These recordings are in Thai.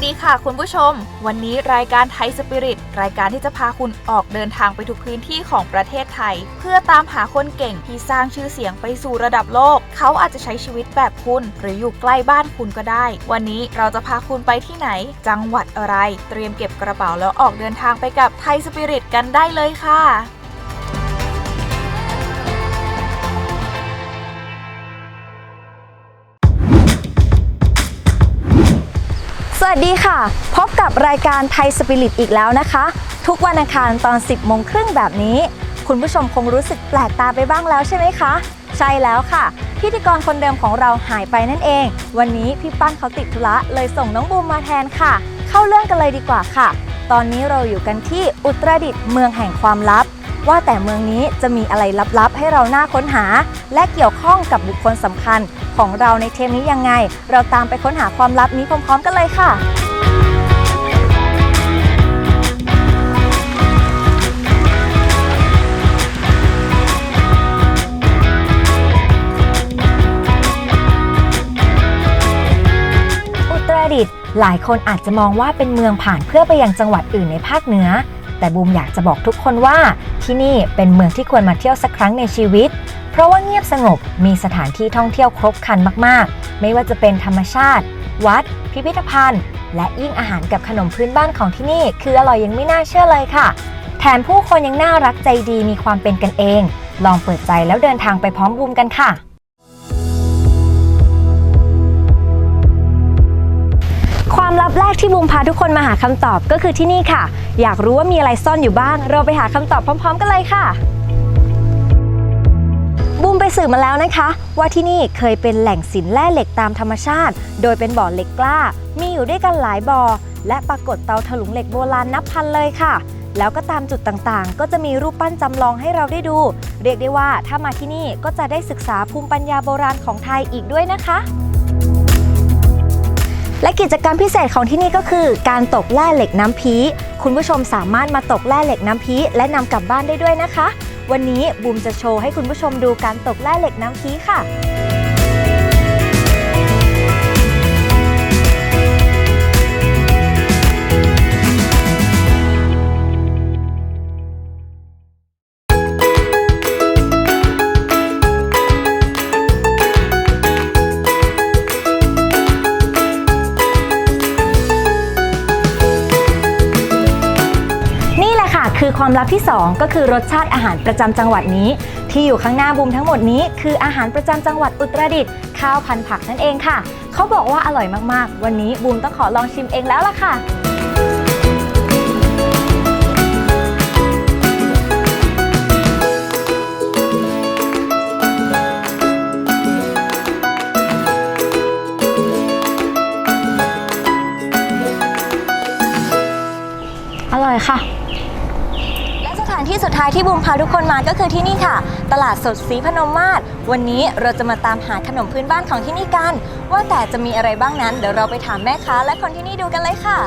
สวัสดีค่ะคุณผู้ชม วันนี้รายการไทยสปิริตรายการที่จะพาคุณออกเดินทางไปทุกพื้นที่ของประเทศไทย เพื่อตามหาคนเก่งที่สร้างชื่อเสียงไปสู่ระดับโลก เขาอาจจะใช้ชีวิตแบบคุณ หรืออยู่ใกล้บ้านคุณก็ได้ วันนี้เราจะพาคุณไปที่ไหน จังหวัดอะไร เตรียมเก็บกระเป๋าแล้วออกเดินทางไปกับไทยสปิริตกันได้เลยค่ะ วัสดีค่ะ พบกับรายการไทยสปิริตอีกแล้วนะคะ ทุกวันอังคารตอน 10โมงครึ่งแบบนี้ คุณผู้ชมคงรู้สึกแปลกตาไปบ้างแล้วใช่ไหมคะ ใช่แล้วค่ะ พิธีกรคนเดิมของเราหายไปนั่นเอง วันนี้พี่ปั้นเขาติดธุระเลยส่งน้องบูมมาแทนค่ะ เข้าเรื่องกันเลยดีกว่าค่ะ ตอนนี้เราอยู่กันที่อุตรดิตถ์เมืองแห่งความลับ ว่าแต่เมืองนี้จะมีอะไรลับๆ ให้เราหน่าค้นหา และเกี่ยวข้องกับบุคคลสำคัญของเราในเทปนี้ยังไง เราตามไปค้นหาความลับนี้พร้อมๆ กันเลยค่ะ อุตรดิตถ์หลายคนอาจจะมองว่าเป็นเมืองผ่านเพื่อไปยังจังหวัดอื่นในภาคเหนือ แต่บูมอยากจะบอกทุกคนว่า ที่นี่เป็นเมืองที่ควรมาเที่ยวสักครั้งในชีวิต เพราะว่าเงียบสงบมีสถานที่ท่องเที่ยวครบครันมากๆ ไม่ว่าจะเป็นธรรมชาติ วัด พิพิธภัณฑ์ และยิ่งอาหารกับขนมพื้นบ้านของที่นี่ คืออร่อยยังไม่น่าเชื่อเลยค่ะ แถมผู้คนยังน่ารักใจดีมีความเป็นกันเอง ลองเปิดใจแล้วเดินทางไปพร้อมบูมกันค่ะ ความลับแรกที่บูมพาทุกคนมาหาคำตอบก็คือที่นี่ค่ะ อยากรู้ว่ามีอะไรซ่อนอยู่บ้าง เราไปหาคำตอบพร้อม ๆ กันเลยค่ะบูมไปสืบมาแล้วนะคะ ว่าที่นี่เคยเป็นแหล่งสินแร่เหล็กตามธรรมชาติ โดยเป็นบ่อเหล็กกล้า มีอยู่ด้วยกันหลายบ่อและปรากฏเตาถลุงเหล็กโบราณนับพันเลยค่ะ แล้วก็ตามจุดต่างๆ ก็จะมีรูปปั้นจำลองให้เราได้ดู เรียกได้ว่าถ้ามาที่นี่ก็จะได้ศึกษาภูมิปัญญาโบราณของไทยอีกด้วยนะคะ และกิจกรรมพิเศษของที่นี่ก็คือ การตกแร่เหล็กน้ำพีคุณผู้ชมสามารถมาตกแร่เหล็กน้ำพีและนำกลับบ้านได้ด้วยนะคะ วันนี้บูมจะโชว์ให้คุณผู้ชมดูการตกแร่เหล็กน้ำพีค่ะ ความลับที่ 2 ก็คือรสชาติอาหารประจำจังหวัดนี้ ที่อยู่ข้างหน้าบูมทั้งหมดนี้ คืออาหารประจำจังหวัดอุตรดิตถ์ข้าวพันผักนั่นเองค่ะ เขาบอกว่าอร่อยมากๆ วันนี้บูมต้องขอลองชิมเองแล้วล่ะค่ะ ที่สุดท้ายที่บูมพาทุกคนมาก็คือที่นี่ค่ะ ตลาดสดศรีพนมมาศวันนี้เราจะมาตามหาขนมพื้นบ้านของที่นี่กัน ว่าแต่จะมีอะไรบ้างนั้น เดี๋ยวเราไปถามแม่ค้าและคนที่นี่ดูกันเลยค่ะ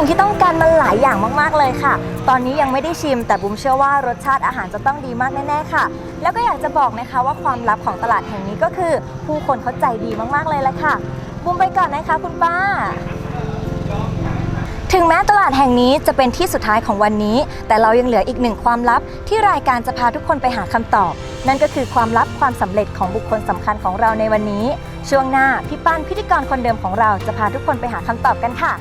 สิ่งที่ต้องการมาหลายอย่างมากๆเลยค่ะ ตอนนี้ยังไม่ได้ชิม แต่บูมเชื่อว่ารสชาติอาหารจะต้องดีมากแน่ๆค่ะ แล้วก็อยากจะบอกนะคะว่าความลับของตลาดแห่งนี้ก็คือ ผู้คนเขาใจดีมากๆเลยแหละค่ะบูมไปก่อนนะคะคุณป้า ถึงแม้ตลาดแห่งนี้จะเป็นที่สุดท้ายของวันนี้ แต่เรายังเหลืออีกหนึ่งความลับ ที่รายการจะพาทุกคนไปหาคำตอบ นั่นก็คือความลับความสำเร็จของบุคคลสำคัญของเราในวันนี้ ช่วงหน้าพี่ป้านพิธีกรคนเดิมของเราจะพาทุกคนไปหาคำตอบกันค่ะ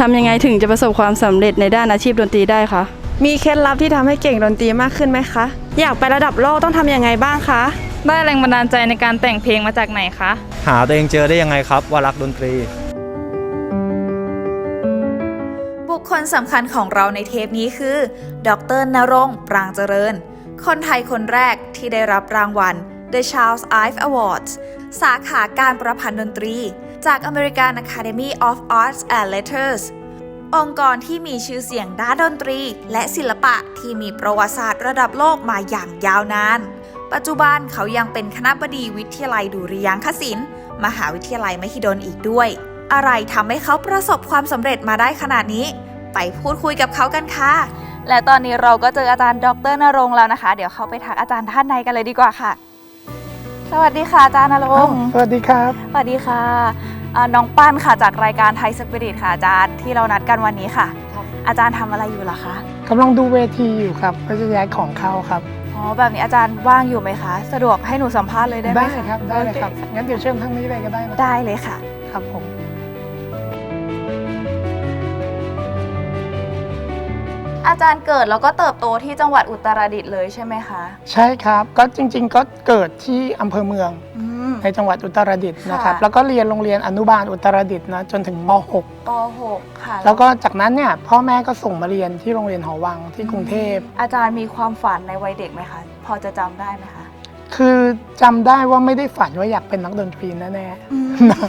ทำยังไงถึงจะประสบความสำเร็จในด้านอาชีพดนตรีได้คะ มีเคล็ดลับที่ทำให้เก่งดนตรีมากขึ้นไหมคะ อยากไประดับโลกต้องทำยังไงบ้างคะ ได้แรงบันดาลใจในการแต่งเพลงมาจากไหนคะ หาตัวเองเจอได้ยังไงครับ ว่ารักดนตรี บุคคลสำคัญของเราในเทปนี้คือ ดรนรงค์ปรางเจริญ คนไทยคนแรกที่ได้รับรางวัล The Charles Ive Awards สาขาการประพันธ์ดนตรี จาก American Academy of Arts and Letters องค์กรที่มีชื่อเสียงด้านดนตรี และศิลปะที่มีประวัติศาสตร์ระดับโลกมาอย่างยาวนาน ปัจจุบันเขายังเป็นคณะบดีวิทยาลัยดุริยางคศิลป์มหาวิทยาลัยมหิดลอีกด้วย อะไรทำให้เขาประสบความสำเร็จมาได้ขนาดนี้ ไปพูดคุยกับเขากันค่ะ และตอนนี้เราก็เจออาจารย์ดรนรงค์แล้วนะคะ เดี๋ยวเขาไปทักอาจารย์ท่านในกันเลยดีกว่าค่ะ สวัสดีค่ะอาจารย์นรงค์สวัสดีครับ สวัสดีค่ะ อ่าน้องปั้นค่ะจากรายการไทยสปิริตค่ะอาจารย์ที่เรานัดกันวันนี้ค่ะ ครับ อาจารย์ทำอะไรอยู่ล่ะคะกำลังดูเวทีอยู่ครับก็จะย้ายของเข้าครับ อ๋อแบบนี้อาจารย์ว่างอยู่ไหมคะ สะดวกให้หนูสัมภาษณ์เลยได้ไหมได้คะครับได้เลยครับ โองั้นเดี๋ยวเชิญทางนี้เลยก็ได้นะได้เลยค่ะ ครับผม อาจารย์เกิดแล้วก็เติบโตที่จังหวัดอุตรดิตถ์เลยใช่ไหมคะ ใช่ครับ ก็จริงๆก็เกิดที่อำเภอเมืองอื ม ในจังหวัดอุตรดิตถ์นะครับ ค่ะ แล้วก็เรียนโรงเรียนอนุบาลอุตรดิตถ์นะจนถึงม .6 ป .6 ค่ะแล้วก็จากนั้นเนี่ยพ่อแม่ก็ส่งมาเรียนที่โรงเรียนหอวังที่กรุงเทพ อาจารย์มีความฝันในวัยเด็กไหมคะ พอจะจำได้ไหมคะคือจำได้ว่าไม่ได้ฝันว่าอยากเป็นนักดนตรีแน่ๆนะ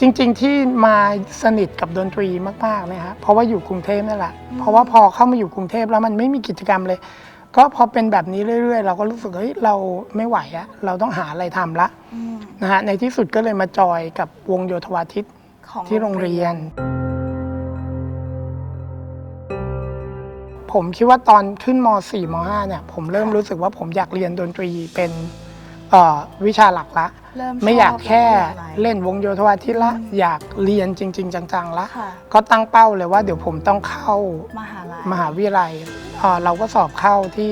จริงๆที่มาสนิทกับดนตรีมากๆนะฮะเพราะว่าอยู่กรุงเทพนั่นแหละ เพราะว่าพอเข้ามาอยู่กรุงเทพแล้วมันไม่มีกิจกรรมเลย ก็พอเป็นแบบนี้เรื่อย ๆ เราก็รู้สึกเฮ้ยเราไม่ไหวอะเราต้องหาอะไรทำละอืมนะฮะในที่สุดก็เลยมาจอยกับวงโยธวาทิตของที่โรงเรียน ผมคิดว่าตอนขึ้นม .4 ม .5 เนี่ยผมเริ่มรู้สึกว่าผมอยากเรียนดนตรีเป็น เอ่อวิชาหลักละ เริ่มไม่อยากชบแค่เรื่องอะไร เล่นวงโยธวาทิตละอยากเรียนจริง ๆ จังๆละ ค่ะก็ตั้งเป้าเลยว่าเดี๋ยวผมต้องเข้ามหาลัยมหาวิทยาลัยเอ่อเราก็สอบเข้าที่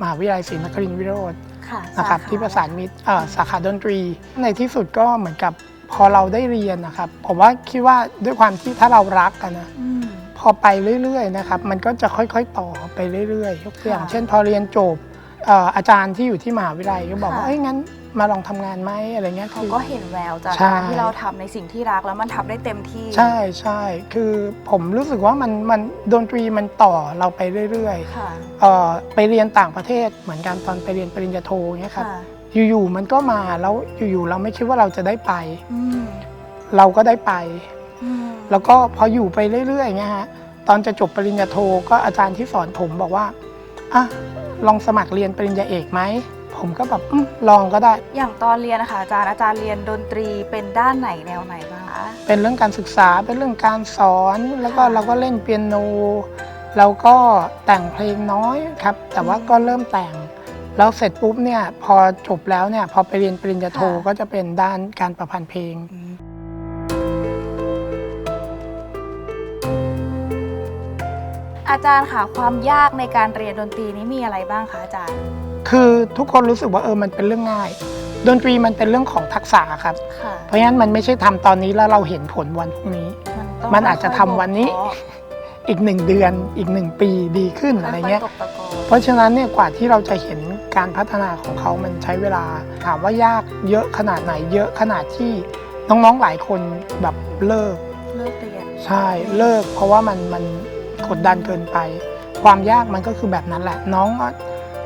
มหาวิทยาลัยศรีนครินทรวิโรธค่ะนะครับสขที่ประสานมิตรเอ่อสาขาดนตรี ในที่สุดก็เหมือนกับพอเราได้เรียนนะครับ ผมว่าคิดว่าด้วยความที่ถ้าเรารักกันนะ อืม พอไปเรื่อยๆนะครับ มันก็จะค่อยๆ ต่อไปเรื่อยๆยกตัวอย่างค่ะ เช่น พอเรียนจบ เอ่ออาจารย์ที่อยู่ที่มหาวิทยาลัยก็บอกว่าค่ะ เอ้ยงั้นมาลองทำงานไหมอะไรเงี้ยเขาคือ ก็เห็นแววจากใช่ การที่เราทำในสิ่งที่รักแล้วมันทำได้เต็มที่ ใช่ใช่คือผมรู้สึกว่ามันมันดนตรีมันต่อเราไปเรื่อยค่ะๆเอ่อไปเรียนต่างประเทศเหมือนกันตอนไปเรียนปริญญาโทเงี้ยครับ ค่ะอยู่ๆมันก็มาแล้วอยู่ๆเราไม่คิดว่าเราจะได้ไป อืมเราก็ได้ไป อืมแล้วก็พออยู่ไปเรื่อยๆเงี้ยฮะตอนจะจบปริญญาโทก็อาจารย์ที่สอนผมบอกว่าอะ ลองสมัครเรียนปริญญาเอกไหม ผมก็แบบอมลองก็ได้ อย่างตอนเรียนนะคะอาจารย์อาจารย์เรียนดนตรีเป็นด้านไหนแนวไหนบ้างคะ เป็นเรื่องการศึกษาเป็นเรื่องการสอนแล้วก็ค่ะ เราก็เล่นเปียโนเราก็แต่งเพลงน้อยครับ แต่ว่าก็เริ่มแต่ง แล้วเสร็จปุ๊บเนี่ยพอจบแล้วเนี่ยพอไปเรียนปริญญาโทก็จะเป็นด้านการประพันธ์เพลง อาจารย์ค่ะความยากในการเรียนดนตรีนี้มีอะไรบ้างคะอาจารย์ คือทุกคนรู้สึกว่าเออมันเป็นเรื่องง่าย ดนตรีมันเป็นเรื่องของทักษะครับ ค่ะ เพราะฉะนั้นมันไม่ใช่ทำตอนนี้แล้วเราเห็นผลวันพรุ่งนี้ ต้งมันอาจจะทำวันนี้ค่อยอีกหนึ่งเดือน อีกหนึ่งปีดีขึ้นๆอะไรเงี้ยค่ๆตกตะกอนเพราะฉะนั้นเนี่ยกว่าที่เราจะเห็นการพัฒนาของเขามันใช้เวลา ถามว่ายากเยอะขนาดไหน เยอะขนาดที่น้องๆหลายคนแบบเลิก เลิกเรียน ใช่เลิกเพราะว่ามันมัน กดดันเกินไป ความยากมันก็คือแบบนั้นแหละ น้องก็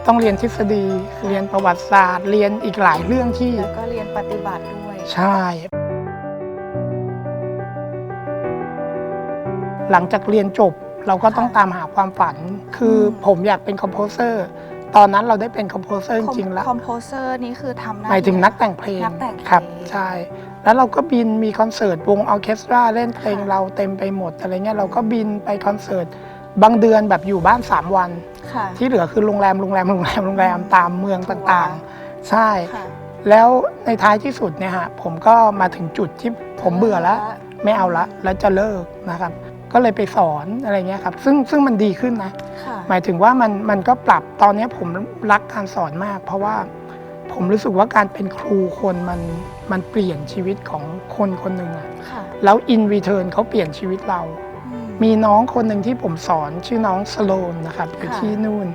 ต้องเรียนทฤษฎี เรียนประวัติศาสตร์ เรียนอีกหลายเรื่องที่ แล้วก็เรียนปฏิบัติด้วย ใช่ หลังจากเรียนจบเราก็ต้องค่ะตามหาความฝัน คืออมผมอยากเป็นคอมโพเซอร์ ตอนนั้นเราได้เป็นคอมโพเซอร์จริงๆแล้ว คอมโพเซอร์นี่คือทำหน้าหมายถึงนักแต่งเพลงนักแต่งเพลง ครับ ใช่ แล้วเราก็บินมีคอนเสิร์ตวงออร์เคสตราเล่นเพลงเราเต็มไปหมดอะไรเงี้ยเราก็บินไปคอนเสิร์ตบางเดือนแบบอยู่บ้าน 3 วัน ค่ะ ที่เหลือคือโรงแรมโรงแรมโรงแรมโรงแรมตามเมืองต่างๆ ใช่ ค่ะแล้วในท้ายที่สุดเนี่ยฮะผมก็มาถึงจุดที่ผมเบื่อแล้ว ไม่เอาละแล้วจะเลิกนะครับ ก็เลยไปสอนอะไรเงี้ยครับ ซึ่งซึ่งมันดีขึ้นนะ ค่ะ หมายถึงว่ามันมันก็ปรับตอนนี้ผมรักการสอนมาก เพราะว่าผมรู้สึกว่าการเป็นครูคนมัน มันเปลี่ยนชีวิตของคนคนหนึ่งอะค่ะแล้วอินรีเทิร์นเขาเปลี่ยนชีวิตเรา อืม มีน้องคนหนึ่งที่ผมสอนชื่อน้องสโลนนะครับอยู่ค่ะ ที่นู่น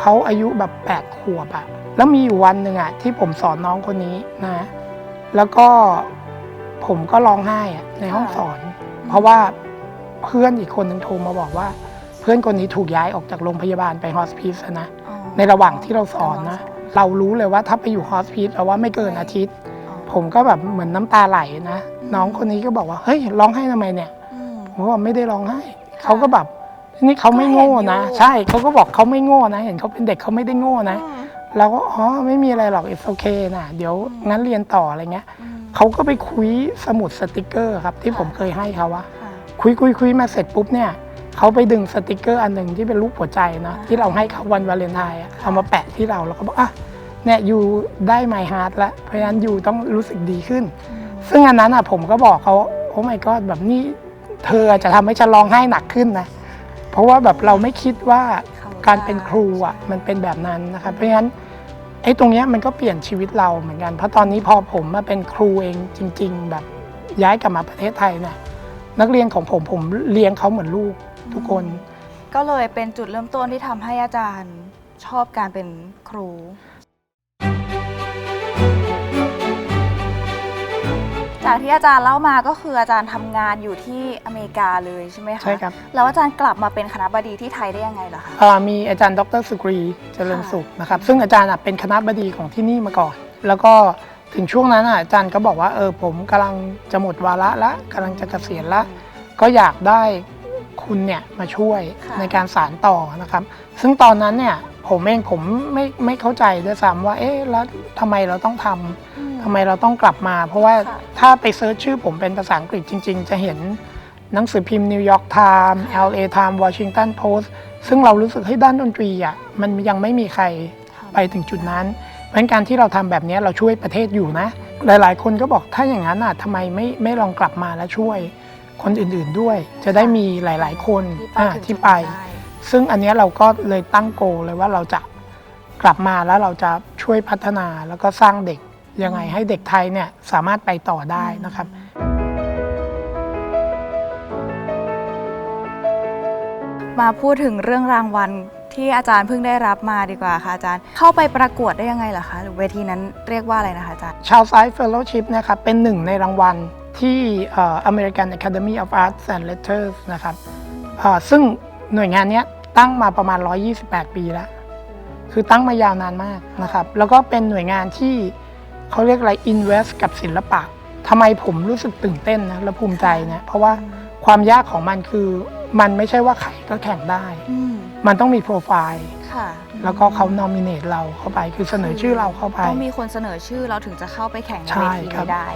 เขาอายุแบบ8ปดขวบอะแล้วมีอยู่วันหนึ่งอะที่ผมสอนน้องคนนี้นะ แล้วก็ผมก็ร้องไห้อะในห้องสอน เพราะว่าเพื่อนอีกคนหนึ่งโทรมาบอกว่า เพื่อนคนนี้ถูกย้ายออกจากโรงพยาบาลไปฮอสพิสนะ อ๋อในระหว่างที่เราสอนนะ เรารู้เลยว่าถ้าไปอยู่ฮอสพิสเราว่าไม่เกินอาทิตย์อ๋อ ผมก็แบบเหมือนน้ำตาไหลนะน้องคนนี้ก็บอกว่าเฮ้ยร้องไห้ทำไมเนี่ยอืมผมก็บอกไม่ได้ร้องไห้เขาก็แบบนี่เขาไม่โง่นะก็เห็นอยู่ใช่เขาก็บอกเขาไม่โง่นะ เห็นเขาเป็นเด็กเขาไม่ได้โง่นะอืมเราก็อ๋อไม่มีอะไรหรอก it's okay นะเดี๋ยวงั้นเรียนต่ออะไรเงี้ยอืมเขาก็ไปคุยสมุดสติกเกอร์ครับ ที่ค่ะผมเคยให้เขาอะค่ะคุยคุยคุยมาเสร็จปุ๊บเนี่ยเขาไปดึงสติกเกอร์อันหนึ่งที่เป็นรูปหัวใจนะอ่าที่เราให้เขาวันวาเลนไทน์อะเอามาแปะที่เราแล้วก็บอกอะ เนี่ยยูได้ไมฮาร์ดแล้วเพราะฉะนั้นยูต้องรู้สึกดีขึ้นอืมซึ่งอันนั้นอะผมก็บอกเขาโอ้ my god แบบนี้เธอจะทำให้ฉันร้องไห้หนักขึ้นนะ เพราะว่าแบบเราไม่คิดว่าเขาการเป็นครูอะใช่มันเป็นแบบนั้นนะครับเพราะฉะนั้นไอ้ตรงเนี้ยมันก็เปลี่ยนชีวิตเราเหมือนกัน เพราะตอนนี้พอผมมาเป็นครูเองจริง ๆ แบบย้ายกลับมาประเทศไทยเนี่ยนักเรียนของผมผมเลี้ยงเขาเหมือนลูกทุกคน ก็เลยเป็นจุดเริ่มต้นที่ทำให้อาจารย์ชอบการเป็นครู จากที่อาจารย์เล่ามาก็คืออาจารย์ทำงานอยู่ที่อเมริกาเลยใช่ไหมคะใช่ครับ แล้วอาจารย์กลับมาเป็นคณะบดีที่ไทยได้ยังไงเหรอคะเอ่อมีอาจารย์ดรสุกรีเจริญสุขนะครับซึ่งอาจารย์อะเป็นคณะบดีของที่นี่มาก่อน แล้วก็ถึงช่วงนั้นอะอาจารย์ก็บอกว่าเออผมกำลังจะหมดวาระละกำลังจะเกษียณละ ก็อยากได้คุณเนี่ยมาช่วยค่ะ ในการสานต่อนะครับ ซึ่งตอนนั้นเนี่ยผมเองผมไม่ไม่เข้าใจด้วยซ้ำว่าเอ๊ะแล้วทำไมเราต้องทำ อืม ทำไมเราต้องกลับมา เพราะว่าค่ะถ้าไปเซิร์ชชื่อผมเป็นภาษาอังกฤษจริง ๆ จะเห็นหนังสือพิมพ์นิวยอร์กไทม์ LA Times Washington Post ซึ่งเรารู้สึกให้ยด้านดนตรีอะมันยังไม่มีใครไปถึงจุดนั้น เพราะฉะนั้นการที่เราทำแบบนี้เราช่วยประเทศอยู่นะ หลายๆ คนก็บอกถ้าอย่างนั้นอะทำไมไม่ไม่ลองกลับมาแล้วช่วยคนอื่นๆด้วย จะได้มีหลายๆ คนที่ไปอ่าถึงที่จุดไปนั้นได้ซึ่งอันเนี้ยเราก็เลยตั้งโกลเลยว่าเราจะกลับมาแล้วเราจะช่วยพัฒนาแล้วก็สร้างเด็ก ยังไงให้เด็กไทยเนี่ยสามารถไปต่อได้นะครับ มาพูดถึงเรื่องรางวัลที่อาจารย์เพิ่งได้รับมาดีกว่าค่ะอาจารย์ เข้าไปประกวดได้ยังไงเหรอคะหรือเวทีนั้นเรียกว่าอะไรนะคะอาจารย์ชาวไซด์เฟลโลชิพนะครับเป็นหนึ่งในรางวัลที่เอ่อ American Academy of Arts and Letters นะครับเอ่อซึ่งหน่วยงานเนี้ยตั้งมาประมาณ 128 ปีแล้ว คือตั้งมายาวนานมากนะครับ แล้วก็เป็นหน่วยงานที่ เขาเรียกอะไร invest กับศิลปะทำไมผมรู้สึกตื่นเต้นนะและภูมิใจนะเพราะว่าความยากของมันคือมันไม่ใช่ว่าใครก็แข่งได้อืมมันต้องมีโปรไฟล์ค่ะแล้วก็เขา nominate เราเข้าไป คือเสนอชื่อเราเข้าไป ต้องมีคนเสนอชื่อเราถึงจะเข้าไปแข่งในใช่เวทีครับนี้ได้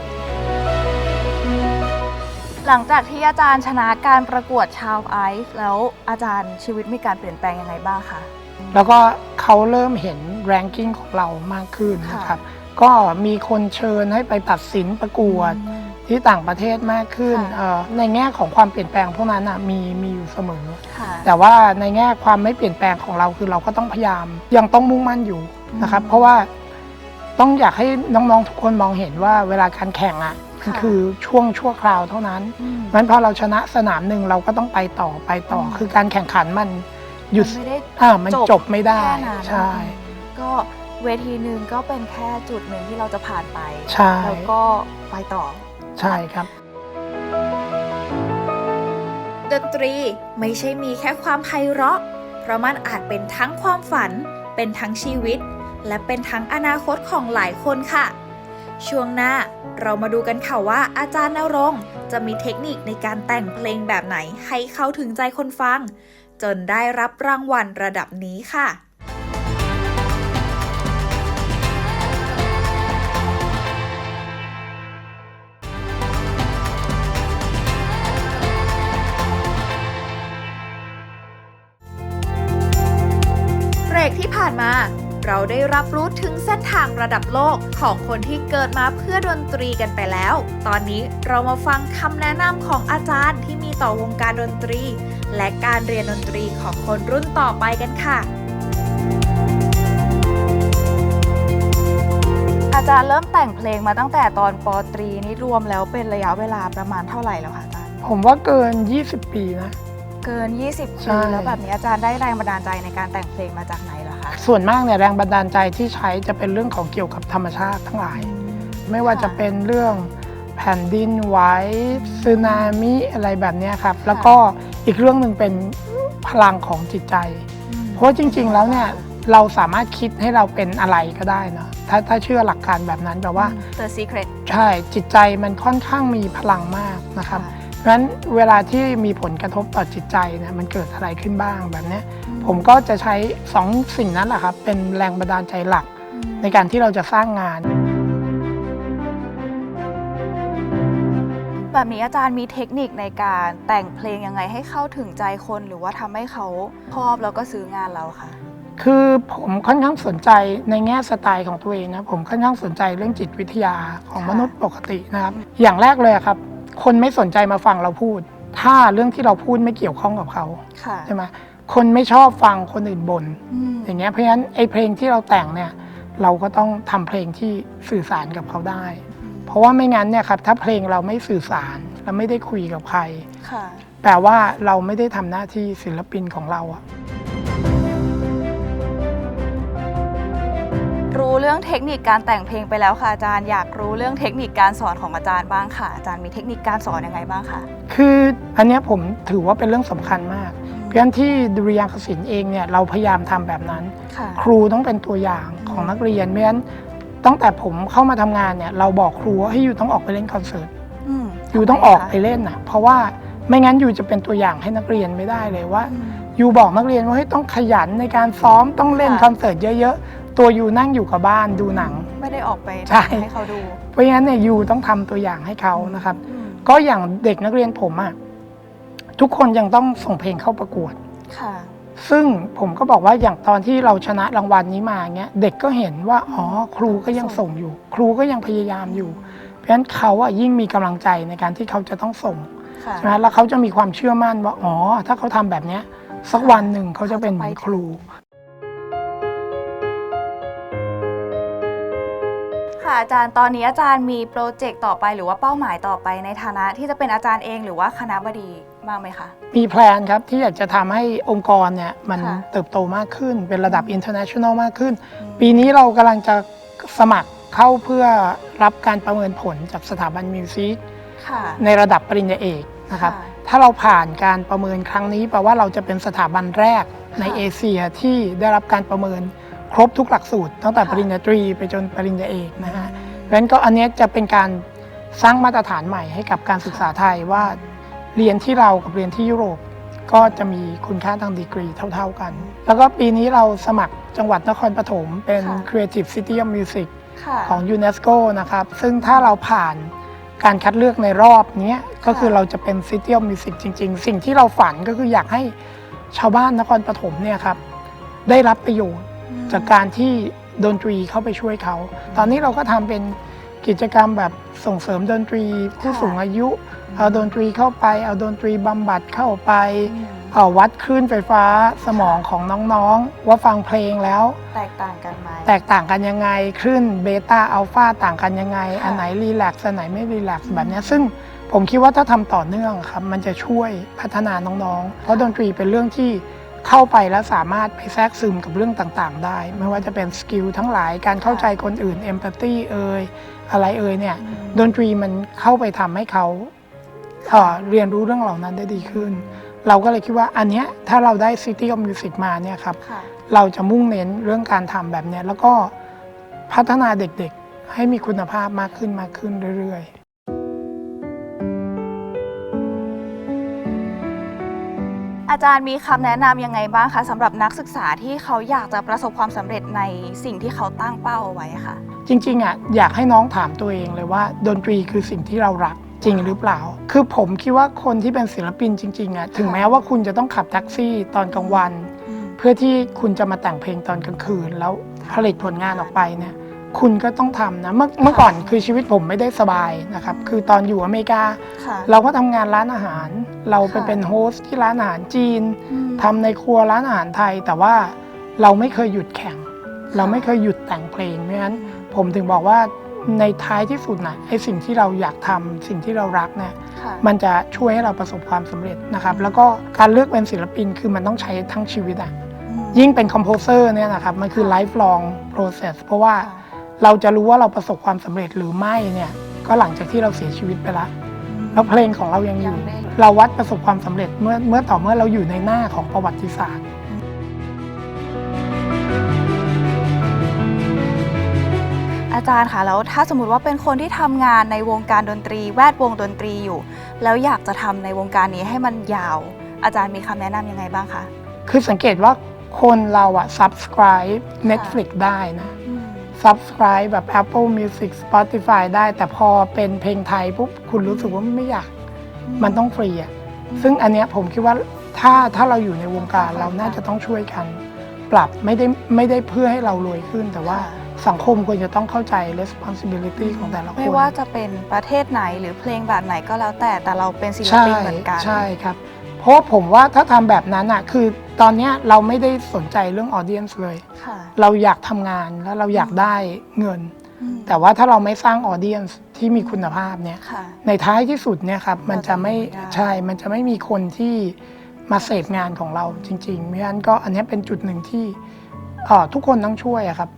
หลังจากที่อาจารย์ชนะการประกวดชาวไอซ์แล้วอาจารย์ชีวิตมีการเปลี่ยนแปลงยังไงบ้างคะ แล้วก็เขาเริ่มเห็น ranking ของเรามากขึ้นค่ะนะครับ ก็มีคนเชิญให้ไปตัดสินประกวดอืมที่ต่างประเทศมากขึ้นค่ะเอ่อในแง่ของความเปลี่ยนแปลงพวกนั้นนะมีมีอยู่เสมอ ค่ะแต่ว่าในแง่ความไม่เปลี่ยนแปลงของเราคือเราก็ต้องพยายามยังต้องมุ่งมั่นอยู่นะครับ อืมเพราะว่าต้องอยากให้น้องๆทุกคนมองเห็นว่าเวลาการแข่งอะมันค่ะ คือช่วงชั่วคราวเท่านั้นอืมงั้นพอเราชนะสนามหนึ่งเราก็ต้องไปต่อไปต่ออมคือการแข่งขันมันหยุดมันไม่ได้ อ่ามันจบไม่ได้แค่นั้น ใช่ ก็ เวทีหนึ่งก็เป็นแค่จุดหนึ่งที่เราจะผ่านไป ใช่ แล้วก็ไปต่อ ใช่ครับ ดนตรีไม่ใช่มีแค่ความไพเราะ เพราะมันอาจเป็นทั้งความฝัน เป็นทั้งชีวิต และเป็นทั้งอนาคตของหลายคนค่ะ ช่วงหน้าเรามาดูกันค่ะว่าอาจารย์นรงค์จะมีเทคนิคในการแต่งเพลงแบบไหนให้เข้าถึงใจคนฟัง จนได้รับรางวัลระดับนี้ค่ะานมา เราได้รับรู้ถึงเส้นทางระดับโลกของคนที่เกิดมาเพื่อดนตรีกันไปแล้ว ตอนนี้เรามาฟังคำแนะนำของอาจารย์ที่มีต่อวงการดนตรี และการเรียนดนตรีของคนรุ่นต่อไปกันค่ะ อาจารย์เริ่มแต่งเพลงมาตั้งแต่ตอนปอตรีนี่รวมแล้วเป็นระยะเวลาประมาณเท่าไหร่แล้วคะอาจารย์ ผมว่าเกิน 20 ปีนะ เกิน 20ใช่ ปีแล้วแบบนี้อาจารย์ได้แรงบันดาลใจในการแต่งเพลงมาจากไหนเหรอคะ ส่วนมากเนี่ยแรงบันดาลใจที่ใช้จะเป็นเรื่องของเกี่ยวกับธรรมชาติทั้งหลาย ไม่ว่าจะเป็นเรื่องแผ่นดินไหวสึนามิอะไรแบบเนี้ยครับ แล้วก็อีกเรื่องหนึ่งเป็นพลังของจิตใจ เพราะว่าจริงๆแล้วเนี่ยเราสามารถคิดให้เราเป็นอะไรก็ได้เนาะถ้าถ้าเชื่อหลักการแบบนั้นแบบว่า The Secret ใช่จิตใจมันค่อนข้างมีพลังมากนะครับเพราะฉะนั้นเวลาที่มีผลกระทบต่อจิตใจเนี่ยมันเกิดอะไรขึ้นบ้างแบบเนี้ย ผมก็จะใช้สองสิ่งนั้นแหละครับเป็นแรงบันดาลใจหลักในการที่เราจะสร้างงาน แบบนี้อาจารย์มีเทคนิคในการแต่งเพลงยังไงให้เข้าถึงใจคนหรือว่าทำให้เขาชอบแล้วก็ซื้องานเราค่ะคือผมค่อนข้างสนใจในแง่สไตล์ของตัวเองนะผมค่อนข้างสนใจเรื่องจิตวิทยาของค่ะมนุษย์ปกตินะครับ อย่างแรกเลยอะครับ คนไม่สนใจมาฟังเราพูด ถ้าเรื่องที่เราพูดไม่เกี่ยวข้องกับเขาค่ะใช่ไหม คนไม่ชอบฟังคนอื่นบน่นอืมอย่างเงี้ยเพราะฉะนั้นไอ้เพลงที่เราแต่งเนี่ยเราก็ต้องทำเพลงที่สื่อสารกับเขาได้ เพราะว่าไม่งั้นเนี่ยครับถ้าเพลงเราไม่สื่อสารเราไม่ได้คุยกับใครค่ะแปลว่าเราไม่ได้ทำหน้าที่ศิลปินของเราอะรู้เรื่องเทคนิคการแต่งเพลงไปแล้วค่ะอาจารย์ อยากรู้เรื่องเทคนิคการสอนของอาจารย์บ้างค่ะอาจารย์มีเทคนิคการสอนยังไงบ้างคะคืออันเนี้ยผมถือว่าเป็นเรื่องสำคัญมากเพ ราะฉะนั้นที่ดุริยางคศิลป์เองเนี่ยเราพยายามทำแบบนั้นค่ะครูต้องเป็นตัวอย่างของนักเรียนไม่งั้นตั้งแต่ผมเข้ามาทำงานเนี่ยเราบอกครูว่าให้อยู่ต้องออกไปเล่นคอนเสิร์ตอืมอยู่ต้องออกไปเล่นนะเพราะว่าไม่งั้นอยู่จะเป็นตัวอย่างให้นักเรียนไม่ได้เลยว่าอืมอยู่บอกนักเรียนว่าให้ต้องขยันในการซ้อมต้องเล่นค่ะคอนเสิร์ตเยอะๆ ตัวอยู่นั่งอยู่กับบ้านดูหนัง ไม่ได้ออกไปใช่ให้เขาดู เพราะฉะนั้นเนี่ยยูต้องทำตัวอย่างให้เขานะครับอืมก็อย่างเด็กนักเรียนผมอะ ทุกคนยังต้องส่งเพลงเข้าประกวด ค่ะ ซึ่งผมก็บอกว่าอย่างตอนที่เราชนะรางวัลนี้มาเงี้ยเด็กก็เห็นว่าอ๋อครูก็ยังส่งอยู่ ครูก็ยังพยายามอยู่ เพราะฉะนั้นเขาอะยิ่งมีกำลังใจในการที่เขาจะต้องส่งค่ะ ใช่ไหมแล้วเขาจะมีความเชื่อมั่นว่าอ๋อถ้าเขาทำแบบเนี้ยสักวันหนึ่งเขาจะเป็นเหมือนครู ค่ะอาจารย์ตอนนี้อาจารย์มีโปรเจกต์ต่อไปหรือว่าเป้าหมายต่อไปในฐานะที่จะเป็นอาจารย์เองหรือว่าคณะบดี บ้างไหมคะ มีแพลนครับ ที่อยากจะทำให้องค์กรเนี่ยมันค่ะ เติบโตมากขึ้น เป็นระดับ international มากขึ้น ปีนี้เรากำลังจะสมัครเข้าเพื่อรับการประเมินผลจากสถาบันมิวสิกค่ะ ในระดับปริญญาเอกนะครับ ค่ะถ้าเราผ่านการประเมินครั้งนี้แปลว่าเราจะเป็นสถาบันแรกในค่ะเอเชียที่ได้รับการประเมินครบทุกหลักสูตร ตั้งแต่ค่ะ ปริญญาตรีไปจนปริญญาเอกนะฮะ เพราะฉะนั้นก็อันเนี้ยจะเป็นการสร้างมาตรฐานใหม่ให้กับการศึกษาไทยว่า เรียนที่เรากับเรียนที่ยุโรปก็จะมีคุณค่าทางดีกรีเท่า ๆกัน แล้วก็ปีนี้เราสมัครจังหวัดนครปฐมเป็น ค่ะ Creative City of Music ค่ะของยูเนสโกนะครับ ซึ่งถ้าเราผ่านการคัดเลือกในรอบเนี้ยก็คือเราจะเป็น City of Music จริง ๆ สิ่งที่เราฝันก็คืออยากให้ชาวบ้านนครปฐมเนี่ยครับได้รับประโยชน์ จากการที่ดนตรีเข้าไปช่วยเขา ตอนนี้เราก็ทำเป็น กิจกรรมแบบส่งเสริมดนตรีผู้ค่ะสูงอายุ เอาดนตรีเข้าไป เอาดนตรีบำบัดเข้าไปอืมเอาวัดคลื่นไฟฟ้าสมองของน้องๆ ว่าฟังเพลงแล้ว แตกต่างกันไหมแตกต่างกันยังไงคลื่นเบต้าอัลฟาต่างกันยังไงค่ะอันไหนรีแลกซ์อันไหนไม่รีแลกซ์แบบเนี้ยซึ่งผมคิดว่าถ้าทำต่อเนื่องครับมันจะช่วยพัฒนาน้องๆ เพราะดนตรีเป็นเรื่องที่ เข้าไปแล้วสามารถไปแทรกซึมกับเรื่องต่างๆ ได้ ไม่ว่าจะเป็นสกิลทั้งหลายการเข้าใจคนอื่นเอมพัตตีเอ่ยอะไรเอ่ยเนี่ยดนตรีมันเข้าไปทำให้เขาเอ่อเรียนรู้เรื่องเหล่านั้นได้ดีขึ้น เราก็เลยคิดว่าอันเนี้ยถ้าเราได้ City of Music มาเนี่ยครับค่ะเราจะมุ่งเน้นเรื่องการทำแบบเนี้ยแล้วก็พัฒนาเด็กๆ ให้มีคุณภาพมากขึ้นมากขึ้นเรื่อยๆ อาจารย์มีคำแนะนำยังไงบ้างคะสำหรับนักศึกษาที่เขาอยากจะประสบความสำเร็จในสิ่งที่เขาตั้งเป้าเอาไว้ค่ะ จริงๆอะอยากให้น้องถามตัวเองเลยว่า ดนตรีคือสิ่งที่เรารักจริงหรือเปล่า คือผมคิดว่าคนที่เป็นศิลปินจริงๆอะถึงแม้ว่าคุณจะต้องขับแท็กซี่ตอนกลางวันพื่อที่คุณจะมาแต่งเพลงตอนกลางคืนแล้วผลิตผลงานออกไปเนี่ย คุณก็ต้องทำนะเมื่อเมื่อก่อนคือชีวิตผมไม่ได้สบายนะครับ คือตอนอยู่อเมริกา ค่ะ เราก็ทำงานร้านอาหาร เราไปค่ะเป็นโฮสต์ที่ร้านอาหารจีนอืม ทำในครัวร้านอาหารไทย แต่ว่าเราไม่เคยหยุดแข่ง เราไม่เคยหยุดแต่งเพลงเพราะฉะนั้นผมถึงบอกว่าในท้ายที่สุดนะไอสิ่งที่เราอยากทำสิ่งที่เรารักเนี่ย ค่ะมันจะช่วยให้เราประสบความสำเร็จนะครับ แล้วก็การเลือกเป็นศิลปินคือมันต้องใช้ทั้งชีวิตอะอืมยิ่งเป็นคอมโพเซอร์เนี่ยนะครับ มันคือค่ะ lifelong process เพราะว่า ค่ะ เราจะรู้ว่าเราประสบความสำเร็จหรือไม่เนี่ยก็หลังจากที่เราเสียชีวิตไปแล้วแล้วเพลงของเรายังอยู่ยังได้เราวัดประสบความสำเร็จเมื่อเมื่อต่อเมื่อเราอยู่ในหน้าของประวัติศาสตร์อาจารย์คะแล้วถ้าสมมติว่าเป็นคนที่ทำงานในวงการดนตรี แวดวงดนตรีอยู่ แล้วอยากจะทำในวงการนี้ให้มันยาว อาจารย์มีคำแนะนำยังไงบ้างคะคือสังเกตว่าคนเราอะ subscribe Netflix ได้นะ subscribe แบบ Apple Music Spotify ได้ แต่พอเป็นเพลงไทยปุ๊บคุณรู้สึกว่าไม่อยาก มันต้องฟรีอะซึ่งอันเนี้ยผมคิดว่าถ้าถ้าเราอยู่ในวงการเราน่าจะต้องช่วยกัน ปรับไม่ได้ไม่ได้เพื่อให้เรารวยขึ้น แต่ว่าสังคมควรจะต้องเข้าใจ responsibility ของแต่ละคน ไม่ว่าจะเป็นประเทศไหนหรือเพลงแบบไหนก็แล้วแต่แต่เราเป็นศิลใช่ปินเหมือนกัน ใช่ครับ เพราะว่าผมว่าถ้าทำแบบนั้นอะคือตอนเนี้ยเราไม่ได้สนใจเรื่องออเดียน c e เลย ค่ะเราอยากทำงานแล้วเราอยากได้เงิน อืมแต่ว่าถ้าเราไม่สร้างออเดียน c e ที่มีคุณภาพเนี่ย ค่ะ ในท้ายที่สุดเนี่ยครับมันจะไม่เราจะไม่ได้ ใช่มันจะไม่มีคนที่มาเสพงานของเราจริงๆเพราะฉะนั้นก็อันเนี้ยเป็นจุดหนึ่งที่เอ่อทุกคนต้องช่วยอะครับ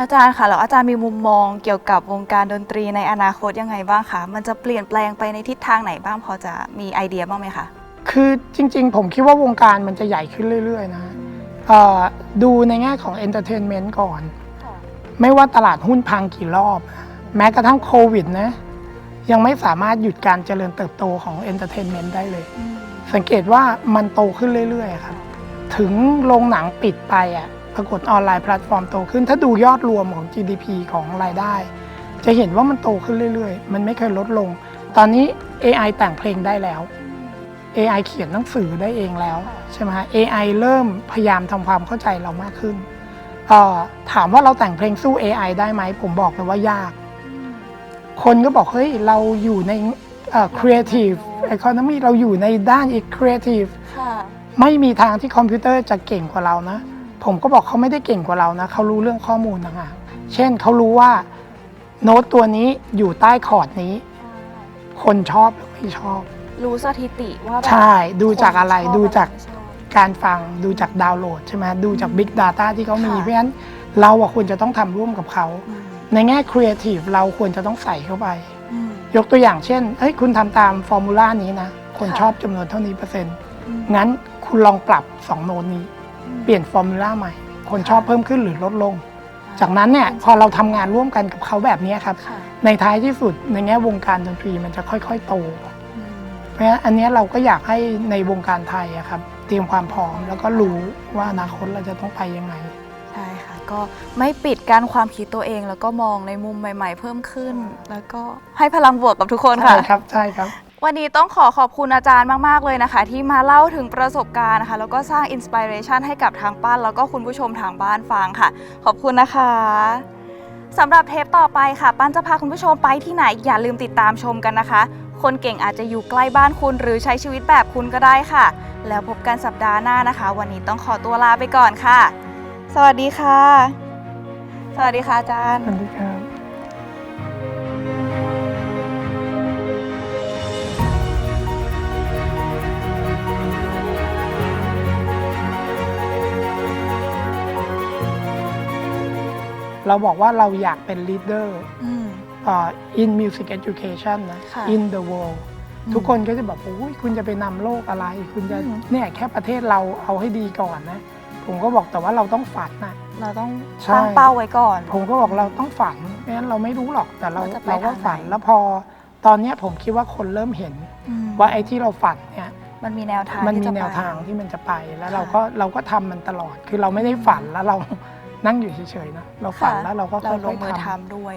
อาจารย์ค่ะแล้วอาจารย์มีมุมมองเกี่ยวกับวงการดนตรีในอนาคตยังไงบ้างคะมันจะเปลี่ยนแปลงไปในทิศทางไหนบ้างพอจะมีไอเดียบ้างไหมคะคือจริงๆ ผมคิดว่าวงการมันจะใหญ่ขึ้นเรื่อยๆ นะเอ่อดูในแง่ของเอนเตอร์เทนเมนต์ก่อน ไม่ว่าตลาดหุ้นพังกี่รอบ แม้กระทั่งโควิดนะยังไม่สามารถหยุดการเจริญเติบโตของเอนเตอร์เทนเมนต์ได้เลย สังเกตว่ามันโตขึ้นเรื่อยๆครับถึงโรงหนังปิดไปอะ ปรากฏออนไลน์แพลตฟอร์มโตขึ้น ถ้าดูยอดรวมของ GDP ของรายได้ จะเห็นว่ามันโตขึ้นเรื่อยๆ มันไม่เคยลดลง ตอนนี้ AI แต่งเพลงได้แล้ว AI เขียนหนังสือได้เองแล้วใช่ไหมฮะ AI เริ่มพยายามทำความเข้าใจเรามากขึ้นเอ่อถามว่าเราแต่งเพลงสู้ AI ได้ไหม ผมบอกเลยว่ายาก คนก็บอก เฮ้ย เราอยู่ในเอ่อ creative economy เราอยู่ในด้านอีก creative ค่ะไม่มีทางที่คอมพิวเตอร์จะเก่งกว่าเรานะ ผมก็บอกเขาไม่ได้เก่งกว่าเรานะเขารู้เรื่องข้อมูลนะฮะเช่นเขารู้ว่าโน้ตตัวนี้อยู่ใต้คอร์ดนี้ คนชอบหรือไม่ชอบ รู้สถิติว่าแบบใช่ดูจากอะไรคนชบดูจาก ไม่ชอบ การฟังดูจากดาวน์โหลดใช่ไหมดูจาก Big Data ที่เขามีค่ะ เพราะฉะนั้นเราอะควรจะต้องทำร่วมกับเขา อืมในแง่ครีเอทีฟเราควรจะต้องใส่เข้าไป อืม ยกตัวอย่างเช่นเฮ้ยคุณทำตามฟอร์มูลานี้นะ คนค่ะ ชอบจำนวนเท่านี้เปอร์เซ็นต์ อืมงั้นคุณลองปรับ 2 โน้ตนี้ เปลี่ยนฟอร์มูลาใหม่ คนชอบเพิ่มขึ้นหรือลดลง จากนั้นเนี่ยพอเราทำงานร่วมกันกับเขาแบบนี้ครับค่ะในท้ายที่สุดในแง่วงการดนตรีมันจะค่อย ๆ โตอืมเพราะฉะนั้นอันเนี้ยเราก็อยากให้ในวงการไทยอะครับเตรียมความพร้อมแล้วก็รู้ว่าอนาคตเราจะต้องไปยังไงใช่ค่ะก็ไม่ปิดกั้นความคิดตัวเองแล้วก็มองในมุมใหม่ ๆ เพิ่มขึ้น แล้วก็ให้พลังบวกกับทุกคนใช่ค่ะครับใช่ครับวันนี้ต้องขอขอบคุณอาจารย์มาก ๆ เลยนะคะ ที่มาเล่าถึงประสบการณ์นะคะ แล้วก็สร้างอินสปิเรชันให้กับทางป้าน แล้วก็คุณผู้ชมทางบ้านฟังค่ะ ขอบคุณนะคะสำหรับเทปต่อไปค่ะ ป้านจะพาคุณผู้ชมไปที่ไหน อย่าลืมติดตามชมกันนะคะ คนเก่งอาจจะอยู่ใกล้บ้านคุณ หรือใช้ชีวิตแบบคุณก็ได้ค่ะ แล้วพบกันสัปดาห์หน้านะคะ วันนี้ต้องขอตัวลาไปก่อนค่ะ สวัสดีค่ะ สวัสดีค่ะอาจารย์ สวัสดีครับ เราบอกว่าเราอยากเป็น leader อืมเอ่อ in music education นะ ค่ะ in the world อืม ทุกคนก็จะบอกโอ้ยคุณจะไปนำโลกอะไร คุณจะอืม เนี่ยแค่ประเทศเราเอาให้ดีก่อนนะ ผมก็บอกแต่ว่าเราต้องฝันนะ เราต้องใช่ ตั้งเป้าไว้ก่อน ผมก็บอกเราต้องฝันไม่งั้นเราไม่รู้หรอกแต่เราว่าจะไปเราก็ทางไหน ฝันแล้วพอตอนเนี้ยผมคิดว่าคนเริ่มเห็นอืมว่าไอ้ที่เราฝันเนี่ย มันมีแนวทางมันมีที่จะแนวไปทางที่มันจะไปแล้วค่ะเราก็เราก็ทำมันตลอด คือเราไม่ได้ฝันแล้วเรา นั่งอยู่เฉยๆนะเราฝันค่ะแล้วเราก็เราค่ลอยงมือๆทำทำด้วย